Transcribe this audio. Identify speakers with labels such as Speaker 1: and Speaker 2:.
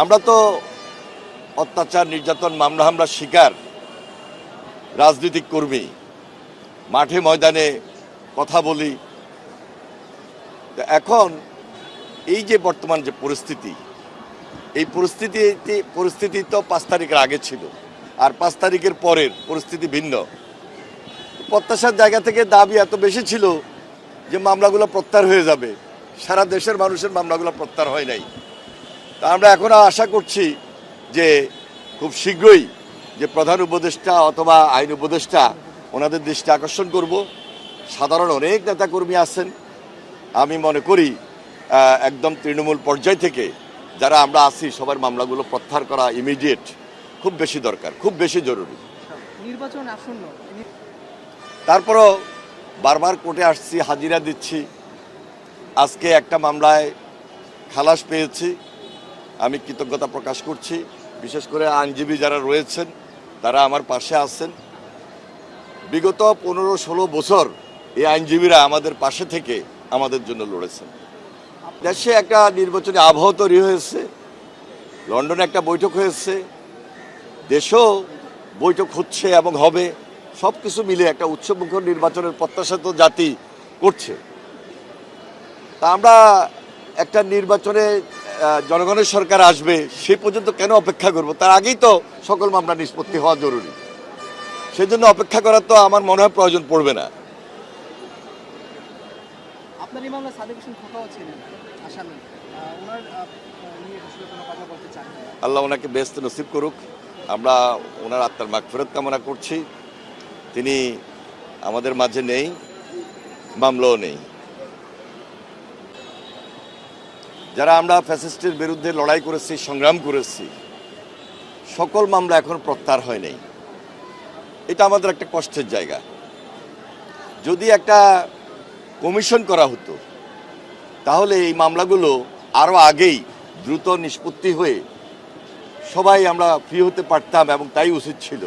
Speaker 1: আমরা তো অত্যাচার, নির্যাতন, মামলা হামলা শিকার, রাজনৈতিক কর্মী। মাঠে ময়দানে কথা বলি। এখন এই যে বর্তমান যে পরিস্থিতি, এই পরিস্থিতি পরিস্থিতি তো পাঁচ তারিখের আগে ছিল। আর পাঁচ তারিখের পরের পরিস্থিতি ভিন্ন। প্রত্যাশার জায়গা থেকে দাবি এত বেশি ছিল যে মামলাগুলো প্রত্যাহার হয়ে যাবে। সারা দেশের মানুষের মামলাগুলো প্রত্যাহার হয় নাই। তা আমরা এখন আশা করছি যে খুব শীঘ্রই যে প্রধান উপদেষ্টা অথবা আইন উপদেষ্টা ওনাদের দৃষ্টি আকর্ষণ করব। সাধারণ অনেক নেতাকর্মী আছেন। আমি মনে করি একদম তৃণমূল পর্যায় থেকে যারা আমরা আছি সবার মামলাগুলো প্রত্যাহার করা ইমিডিয়েট খুব বেশি দরকার খুব বেশি জরুরি।
Speaker 2: নির্বাচন আসন্ন।
Speaker 1: তারপরও বারবার কোর্টে আসছি হাজিরা দিচ্ছি। আজকে একটা মামলায় খালাস পেয়েছি। আমি কৃতজ্ঞতা প্রকাশ করছি। বিশেষ করে আইনজীবী যারা রয়েছেন, তারা আমার পাশে আছেন। বিগত পনেরো ষোলো বছর এই আইনজীবীরা আমাদের পাশে থেকে আমাদের জন্য লড়েছেন। দেশে একটা নির্বাচনী আবহাওয়া তৈরি হয়েছে, লন্ডনে একটা বৈঠক হয়েছে, দেশও বৈঠক হচ্ছে এবং হবে সব কিছু মিলে একটা উৎসবমুখর নির্বাচনের প্রত্যাশা তো জাতি করছে। তা আমরা একটা নির্বাচনে জনগণের সরকার আসবে সে পর্যন্ত কেন অপেক্ষা করব? তার আগেই তো সকল মামলা নিষ্পত্তি হওয়া জরুরি। সেই জন্য অপেক্ষা করার তো আমার মনে হয় প্রয়োজন পড়বে
Speaker 2: না।
Speaker 1: আল্লাহ ওনাকে ব্যস্ত নসিব করুক। আমরা ওনার আত্মার মাগফিরত কামনা করছি। তিনি আমাদের মাঝে নেই মামলাও নেই। যারা আমরা ফ্যাসিস্টের বিরুদ্ধে লড়াই করেছি, সংগ্রাম করেছি, সকল মামলা এখন প্রত্যাহার হয় নাই। এটা আমাদের একটা কষ্টের জায়গা। যদি একটা কমিশন করা হতো, তাহলে এই মামলাগুলো আরও আগেই দ্রুত নিষ্পত্তি হয়ে সবাই আমরা ফ্রি হতে পারতাম এবং তাই উচিত ছিল।